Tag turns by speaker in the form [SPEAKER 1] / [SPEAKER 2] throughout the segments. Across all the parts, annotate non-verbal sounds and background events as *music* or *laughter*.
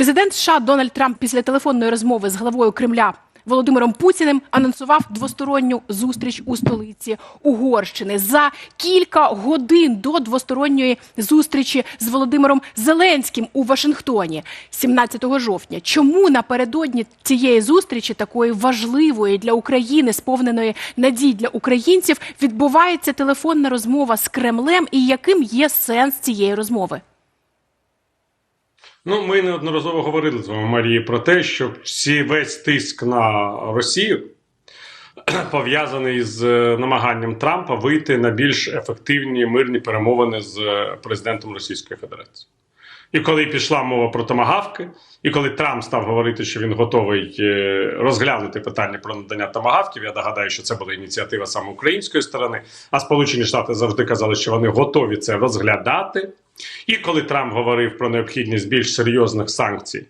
[SPEAKER 1] Президент США Дональд Трамп після телефонної розмови з главою Кремля Володимиром Путіним анонсував двосторонню зустріч у столиці Угорщини за кілька годин до двосторонньої зустрічі з Володимиром Зеленським у Вашингтоні 17 жовтня. Чому напередодні цієї зустрічі, такої важливої для України, сповненої надій для українців, відбувається телефонна розмова з Кремлем, і яким є сенс цієї розмови?
[SPEAKER 2] Ну, ми неодноразово говорили з вами, Марії, про те, що всі весь тиск на Росію *clears throat* пов'язаний з е, намаганням Трампа вийти на більш ефективні мирні перемовини з е, президентом Російської Федерації. І коли пішла мова про томагавки, і коли Трамп став говорити, що він готовий е, розглянути питання про надання томагавків, я нагадаю, що це була ініціатива саме української сторони. А Сполучені Штати завжди казали, що вони готові це розглядати. І коли Трамп говорив про необхідність більш серйозних санкцій,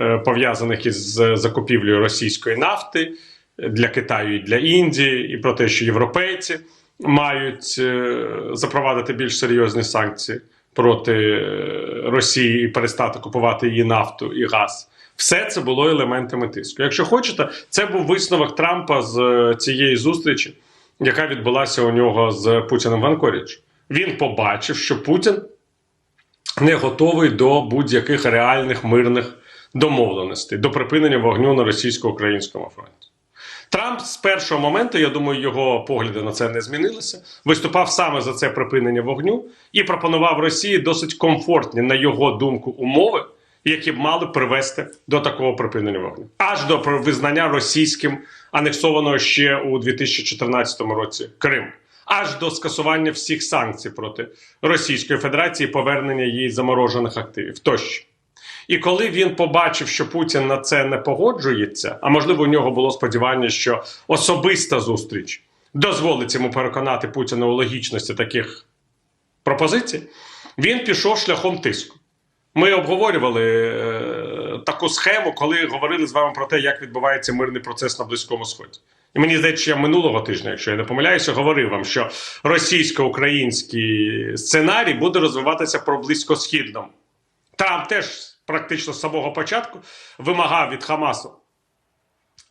[SPEAKER 2] е, пов'язаних із закупівлею російської нафти для Китаю і для Індії, і про те, що європейці мають е, запровадити більш серйозні санкції проти е, Росії і перестати купувати її нафту і газ. Все це було елементами тиску. Якщо хочете, це був висновок Трампа з е, цієї зустрічі, яка відбулася у нього з Путіним в Анкоріджі. Він побачив, що Путін не готовий до будь-яких реальних мирних домовленостей, до припинення вогню на російсько-українському фронті. Трамп з першого моменту, я думаю, його погляди на це не змінилися. Виступав саме за це припинення вогню і пропонував Росії досить комфортні, на його думку, умови, які б мали привести до такого припинення вогню, аж до визнання російським анексованого ще у 2014 році Криму. Аж до скасування всіх санкцій проти Російської Федерації, повернення їй заморожених активів тощо. І коли він побачив, що Путін на це не погоджується, а можливо, у нього було сподівання, що особиста зустріч дозволить йому переконати Путіна у логічності таких пропозицій, він пішов шляхом тиску. Ми обговорювали е, таку схему, коли говорили з вами про те, як відбувається мирний процес на Близькому Сході. І мені здається, я минулого тижня, якщо я не помиляюся, говорив вам, що російсько-український сценарій буде розвиватися про близькосхідному. Трамп теж практично з самого початку вимагав від Хамасу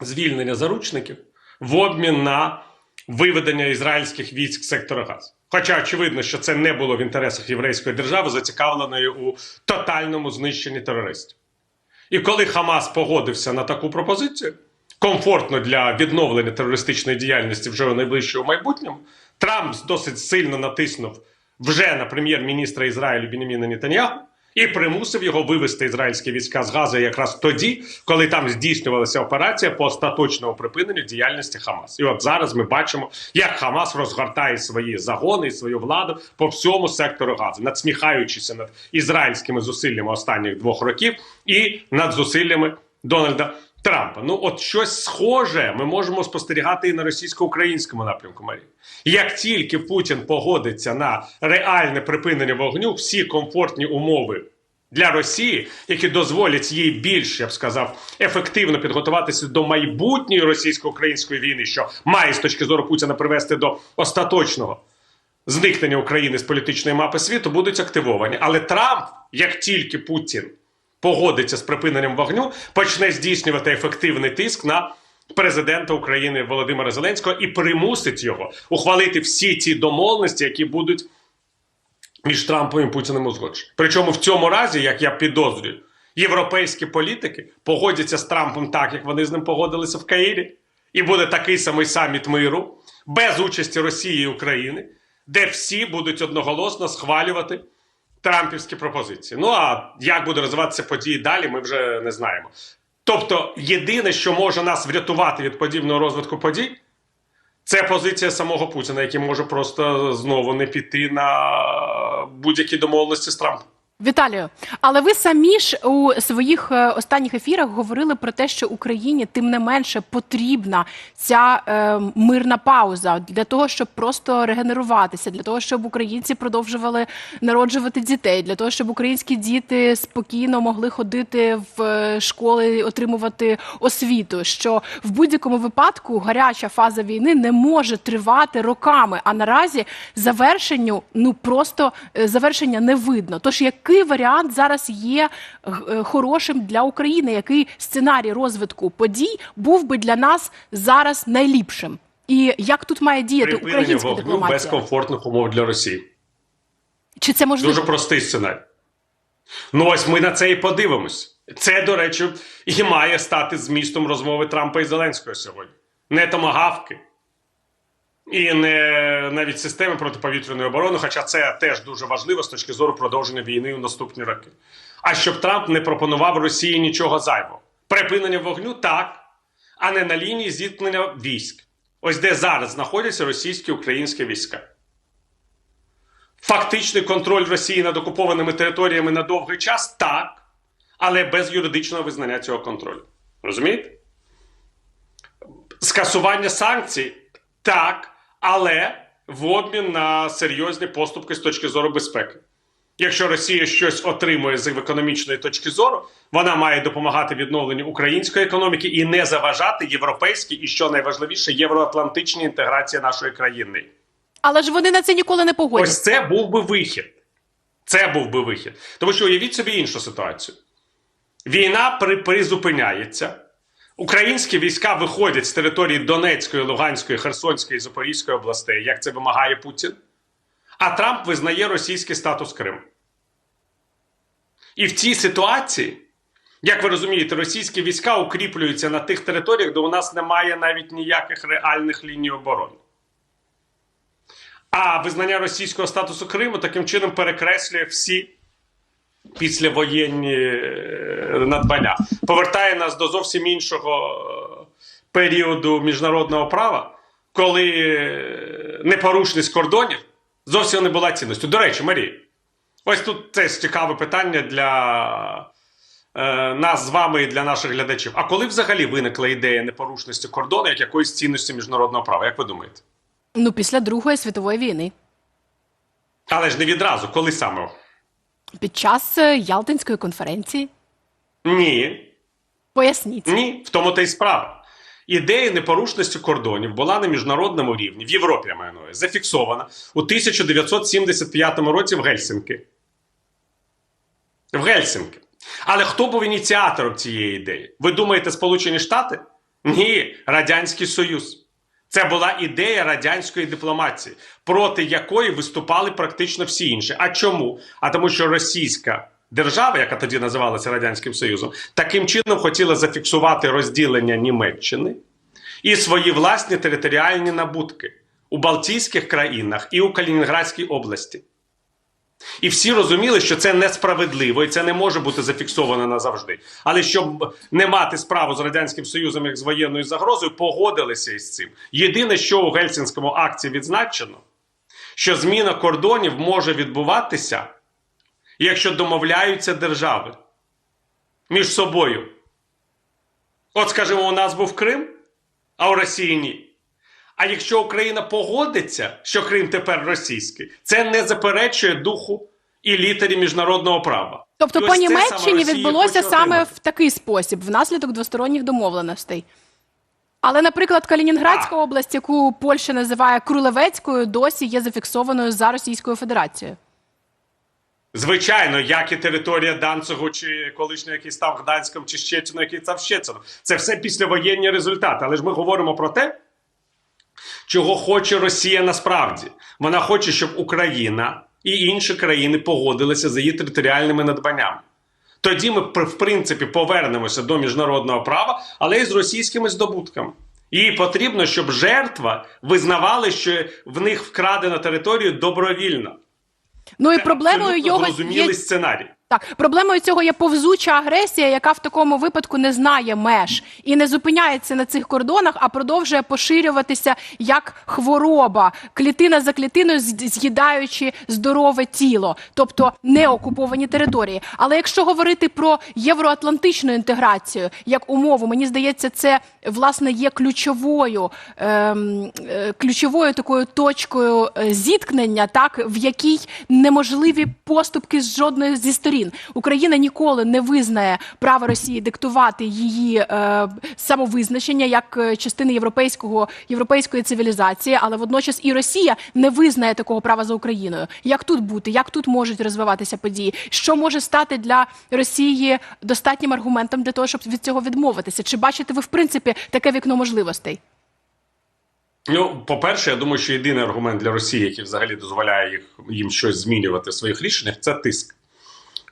[SPEAKER 2] звільнення заручників в обмін на виведення ізраїльських військ сектора Газу. Хоча очевидно, що це не було в інтересах єврейської держави, зацікавленої у тотальному знищенні терористів. І коли Хамас погодився на таку пропозицію, комфортно для відновлення терористичної діяльності вже у найближчому майбутньому, Трамп досить сильно натиснув вже на прем'єр-міністра Ізраїлю Бініміна Нетаньяху і примусив його вивести ізраїльські війська з Гази якраз тоді, коли там здійснювалася операція по остаточному припиненню діяльності Хамас. І от зараз ми бачимо, як Хамас розгортає свої загони і свою владу по всьому сектору Гази, надсміхаючися над ізраїльськими зусиллями останніх двох років і над зусиллями Дональда. Трампа, ну от щось схоже ми можемо спостерігати і на російсько-українському напрямку. Марії. Як тільки Путін погодиться на реальне припинення вогню, всі комфортні умови для Росії, які дозволять їй більш, я б сказав, ефективно підготуватися до майбутньої російсько-української війни, що має з точки зору Путіна привести до остаточного зникнення України з політичної мапи світу, будуть активовані. Але Трамп, як тільки Путін погодиться з припиненням вогню, почне здійснювати ефективний тиск на президента України Володимира Зеленського і примусить його ухвалити всі ті домовленості, які будуть між Трампом і Путіним узгоджені. Причому в цьому разі, як я підозрюю, європейські політики погодяться з Трампом так, як вони з ним погодилися в Каїрі, і буде такий самий саміт миру без участі Росії і України, де всі будуть одноголосно схвалювати. Трампівські пропозиції. Ну а як буде розвиватися події далі, ми вже не знаємо. Тобто, єдине, що може нас врятувати від подібного розвитку подій, це позиція самого Путіна, який може просто знову не піти на будь-які домовленості з Трампом.
[SPEAKER 1] Віталію, але ви самі ж у своїх е, останніх ефірах говорили про те, що Україні тим не менше потрібна ця е, мирна пауза для того, щоб просто регенеруватися, для того, щоб українці продовжували народжувати дітей, для того, щоб українські діти спокійно могли ходити в е, школи, отримувати освіту. Що в будь-якому випадку гаряча фаза війни не може тривати роками, а наразі завершенню ну просто е, завершення не видно. Тож як який варіант зараз є е, хорошим для України? Який сценарій розвитку подій був би для нас зараз найліпшим? І як тут має діяти
[SPEAKER 2] Припинення
[SPEAKER 1] українська
[SPEAKER 2] вогню без комфортних умов для Росії.
[SPEAKER 1] Чи це можливо?
[SPEAKER 2] Дуже простий сценарій. Ну ось ми на це і подивимось. Це, до речі, і має стати змістом розмови Трампа і Зеленського сьогодні. Не томагавки. І не навіть системи протиповітряної оборони, хоча це теж дуже важливо з точки зору продовження війни у наступні роки. А щоб Трамп не пропонував Росії нічого зайвого. Припинення вогню так, а не на лінії зіткнення військ. Ось де зараз знаходяться російські українські війська. Фактичний контроль Росії над окупованими територіями на довгий час так, але без юридичного визнання цього контролю. Розумієте? Скасування санкцій так, але в обмін на серйозні поступки з точки зору безпеки. Якщо Росія щось отримує з економічної точки зору, вона має допомагати відновленню української економіки і не заважати європейській і, що найважливіше, євроатлантичній інтеграції нашої країни.
[SPEAKER 1] Але ж вони на це ніколи не погодяться.
[SPEAKER 2] Ось це був би вихід. Це був би вихід. Тому що уявіть собі іншу ситуацію. Війна при, призупиняється. Українські війська виходять з території Донецької, Луганської, Херсонської Запорізької областей, як це вимагає Путін. А Трамп визнає російський статус Криму. І в цій ситуації, як ви розумієте, російські війська укріплюються на тих територіях, де у нас немає навіть ніяких реальних ліній оборони. А визнання російського статусу Криму таким чином перекреслює всі післявоєнні е, надбання, повертає нас до зовсім іншого е, періоду міжнародного права, коли е, непорушність кордонів зовсім не була цінністю. До речі, Марія, ось тут теж цікаве питання для нас з вами і для наших глядачів. А коли взагалі виникла ідея непорушності кордону як якоїсь цінності міжнародного права? Як ви думаєте?
[SPEAKER 1] Ну, після Другої світової війни,
[SPEAKER 2] Але ж не відразу, коли саме?
[SPEAKER 1] Під час е, Ялтинської конференції.
[SPEAKER 2] Ні,
[SPEAKER 1] Поясніть.
[SPEAKER 2] ні, в тому та й справа. Ідея непорушності кордонів була на міжнародному рівні, в Європі я маю на увазі, зафіксована у 1975 році в Гельсінки. В Гельсінки. Але хто був ініціатором цієї ідеї? Ви думаєте, Сполучені Штати? Ні, Радянський Союз. Це була ідея радянської дипломатії, проти якої виступали практично всі інші. А чому? А тому, що російська держава, яка тоді називалася Радянським Союзом, таким чином хотіла зафіксувати розділення Німеччини і свої власні територіальні набутки у Балтійських країнах і у Калінінградській області. І всі розуміли, що це несправедливо і це не може бути зафіксовано назавжди. Але щоб не мати справу з радянським союзом як з воєнною загрозою, погодилися із цим. Єдине, що у Гельсінському акті відзначено, що зміна кордонів може відбуватися, якщо домовляються держави між собою. От, скажімо, у нас був Крим, а у Росії ні. А якщо Україна погодиться, що Крим тепер російський, це не заперечує духу і літері міжнародного права.
[SPEAKER 1] Тобто
[SPEAKER 2] І
[SPEAKER 1] по
[SPEAKER 2] саме
[SPEAKER 1] Німеччині відбулося саме в такий спосіб, внаслідок двосторонніх домовленостей. Але, наприклад, Калінінградська
[SPEAKER 2] А.
[SPEAKER 1] область, яку Польща називає Крулевецькою, досі є зафіксованою за Російською Федерацією.
[SPEAKER 2] Звичайно, як і територія Данцигу, чи колишнього, який став Гданськом, чи Щецином, який став Щецином. Це все післявоєнні результати. Але ж ми говоримо про те, чого хоче Росія насправді. Вона хоче, щоб Україна і інші країни погодилися за її територіальними надбаннями. Тоді ми, в принципі, повернемося до міжнародного права, але і з російськими здобутками. Їй потрібно, щоб жертва визнавали, що в них вкрадена територія добровільно.
[SPEAKER 1] Ну і проблемою його є
[SPEAKER 2] сценарій.
[SPEAKER 1] Так, проблемою цього є повзуча агресія, яка в такому випадку не знає меж і не зупиняється на цих кордонах, а продовжує поширюватися як хвороба, клітина за клітиною з'їдаючи здорове тіло, тобто не окуповані території. Але якщо говорити про євроатлантичну інтеграцію як умову, мені здається, це власне є ключовою, ем, е, ключовою такою точкою е, зіткнення, так в якій неможливі поступки з жодної зі сторін. Сторін. Україна ніколи не визнає право Росії диктувати її е, самовизначення як е, частини європейського європейської цивілізації, але водночас і Росія не визнає такого права за Україною. Як тут бути? Як тут можуть розвиватися події? Що може стати для Росії достатнім аргументом для того, щоб від цього відмовитися? Чи бачите ви в принципі таке вікно можливостей?
[SPEAKER 2] Ну, по-перше, я думаю, що єдиний аргумент для Росії, який взагалі дозволяє їх, їм щось змінювати в своїх рішеннях, це тиск.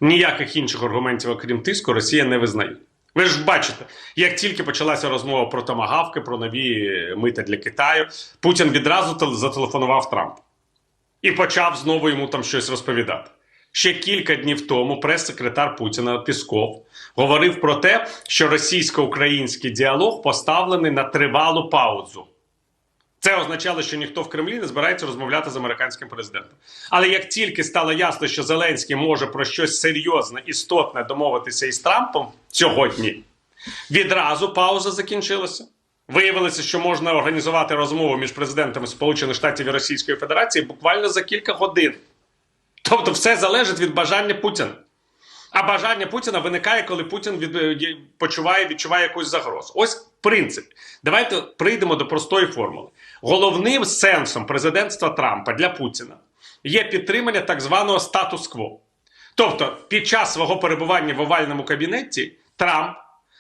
[SPEAKER 2] Ніяких інших аргументів, окрім тиску, Росія не визнає. Ви ж бачите, як тільки почалася розмова про томагавки, про нові мита для Китаю, Путін відразу зателефонував Трампу і почав знову йому там щось розповідати. Ще кілька днів тому прес-секретар Путіна Пісков говорив про те, що російсько-український діалог поставлений на тривалу паузу. Це означало, що ніхто в Кремлі не збирається розмовляти з американським президентом. Але як тільки стало ясно, що Зеленський може про щось серйозне, істотне домовитися із Трампом сьогодні, відразу пауза закінчилася. Виявилося, що можна організувати розмову між президентами Сполучених Штатів і Російської Федерації буквально за кілька годин. Тобто, все залежить від бажання Путіна. А бажання Путіна виникає, коли Путін від, е, почуває, відчуває якусь загрозу. Ось принцип. Давайте прийдемо до простої формули. Головним сенсом президентства Трампа для Путіна є підтримання так званого статус-кво. Тобто, під час свого перебування в овальному кабінеті Трамп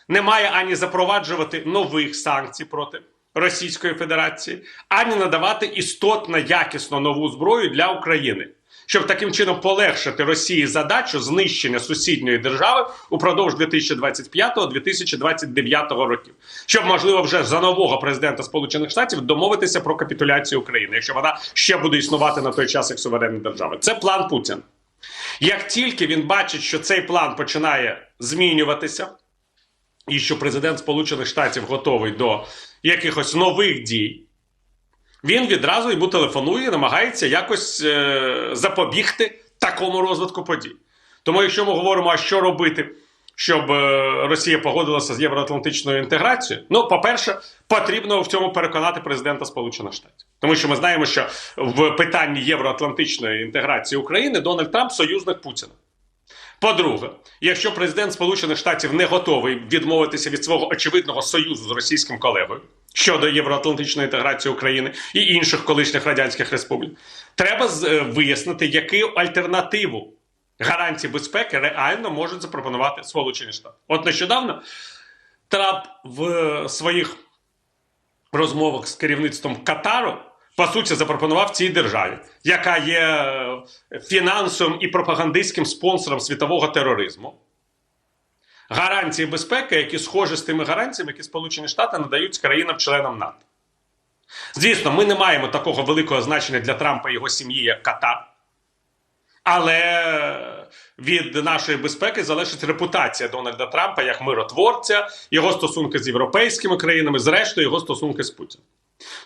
[SPEAKER 2] не має ані запроваджувати нових санкцій проти Російської Федерації, ані надавати істотно якісно нову зброю для України, щоб таким чином полегшити Росії задачу знищення сусідньої держави упродовж 2025-2029 років, щоб можливо вже за нового президента Сполучених Штатів домовитися про капітуляцію України, якщо вона ще буде існувати на той час як суверенна держава. Це план Путіна. Як тільки він бачить, що цей план починає змінюватися, і що президент Сполучених Штатів готовий до якихось нових дій, він відразу йому телефонує намагається якось е- запобігти такому розвитку подій. Тому, якщо ми говоримо, а що робити, щоб е, Росія погодилася з євроатлантичною інтеграцією, ну, по-перше, потрібно в цьому переконати президента Сполучених Штатів. Тому що ми знаємо, що в питанні євроатлантичної інтеграції України Дональд Трамп союзник Путіна. По-друге, якщо президент Сполучених Штатів не готовий відмовитися від свого очевидного союзу з російським колегою щодо євроатлантичної інтеграції України і інших колишніх радянських республік, треба е, вияснити, яку альтернативу гарантії безпеки реально можуть запропонувати Сполучені Штати. От нещодавно Трамп в своїх розмовах з керівництвом Катару по суті запропонував цій державі, яка є е, фінансовим і пропагандистським спонсором світового тероризму. Гарантії безпеки, які схожі з тими гарантіями, які Сполучені Штати надають країнам-членам НАТО. Звісно, ми не маємо такого великого значення для Трампа і його сім'ї, як Катар. Але від нашої безпеки залежить репутація Дональда Трампа як миротворця, його стосунки з європейськими країнами, зрештою, його стосунки з Путіним.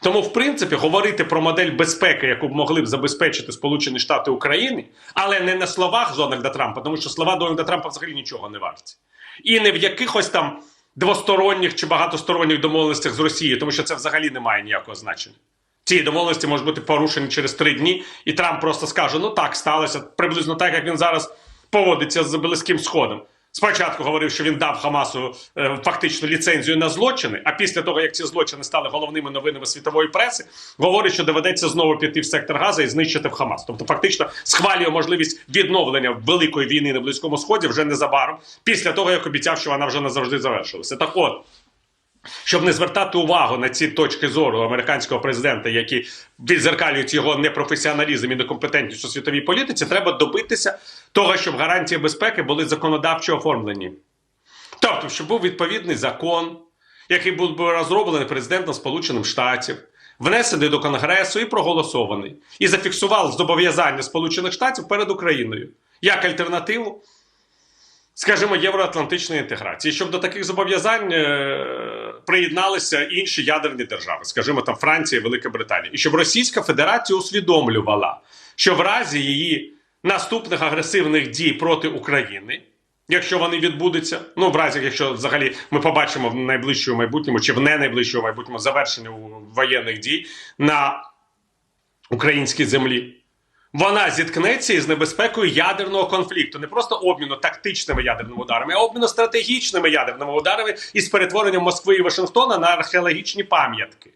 [SPEAKER 2] Тому, в принципі, говорити про модель безпеки, яку б могли б забезпечити Сполучені Штати України, але не на словах Дональда Трампа, тому що слова Дональда Трампа взагалі нічого не варті. І не в якихось там двосторонніх чи багатосторонніх домовленостях з Росією, тому що це взагалі не має ніякого значення. Ці домовленості можуть бути порушені через три дні, і Трамп просто скаже: ну так сталося, приблизно так, як він зараз поводиться з Близьким Сходом. Спочатку говорив, що він дав Хамасу е, фактично ліцензію на злочини, а після того, як ці злочини стали головними новинами світової преси, говорить, що доведеться знову піти в сектор Газа і знищити в Хамас. Тобто, фактично схвалює можливість відновлення великої війни на Близькому Сході вже незабаром, після того як обіцяв, що вона вже назавжди завершилася. Так от. Щоб не звертати увагу на ці точки зору американського президента, які відзеркалюють його непрофесіоналізм і некомпетентність у світовій політиці, треба добитися того, щоб гарантії безпеки були законодавчо оформлені. Тобто, щоб був відповідний закон, який був би розроблений президентом Сполучених Штатів, внесений до Конгресу і проголосований, і зафіксував зобов'язання Сполучених Штатів перед Україною як альтернативу скажімо, євроатлантичної інтеграції, щоб до таких зобов'язань е, приєдналися інші ядерні держави, скажімо, там Франція, Велика Британія, і щоб Російська Федерація усвідомлювала, що в разі її наступних агресивних дій проти України. Якщо вони відбудуться, ну в разі, якщо взагалі ми побачимо в найближчому майбутньому чи в не найближчому майбутньому завершення воєнних дій на українській землі, вона зіткнеться із небезпекою ядерного конфлікту, не просто обміну тактичними ядерними ударами, а обміну стратегічними ядерними ударами із перетворенням Москви і Вашингтона на археологічні пам'ятки.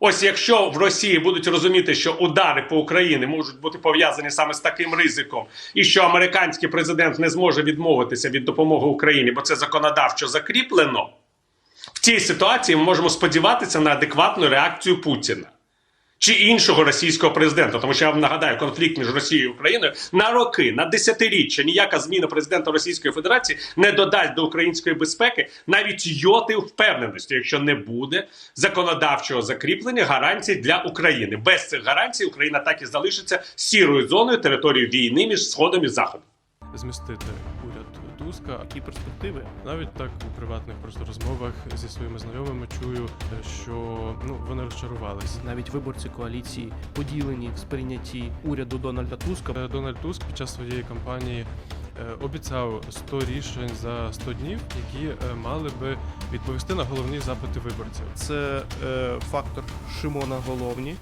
[SPEAKER 2] Ось якщо в Росії будуть розуміти, що удари по Україні можуть бути пов'язані саме з таким ризиком, і що американський президент не зможе відмовитися від допомоги Україні, бо це законодавчо закріплено, в цій ситуації ми можемо сподіватися на адекватну реакцію Путіна чи іншого російського президента. Тому що я вам нагадаю, конфлікт між Росією і Україною на роки, на десятиріччя ніяка зміна президента Російської Федерації не додасть до української безпеки навіть йоти впевненості, якщо не буде законодавчого закріплення гарантій для України. Без цих гарантій Україна так і залишиться сірою зоною території війни між сходом і заходом.
[SPEAKER 3] змістити Туска. Які перспективи? Навіть так у приватних просто розмовах зі своїми знайомими чую, що ну вони розчарувалися.
[SPEAKER 4] Навіть виборці коаліції поділені в сприйнятті уряду Дональда Туска.
[SPEAKER 3] Е, Дональд Туск під час своєї кампанії е, обіцяв 100 рішень за 100 днів, які е, мали би відповісти на головні запити виборців.
[SPEAKER 4] Це е, фактор Шимона Головні.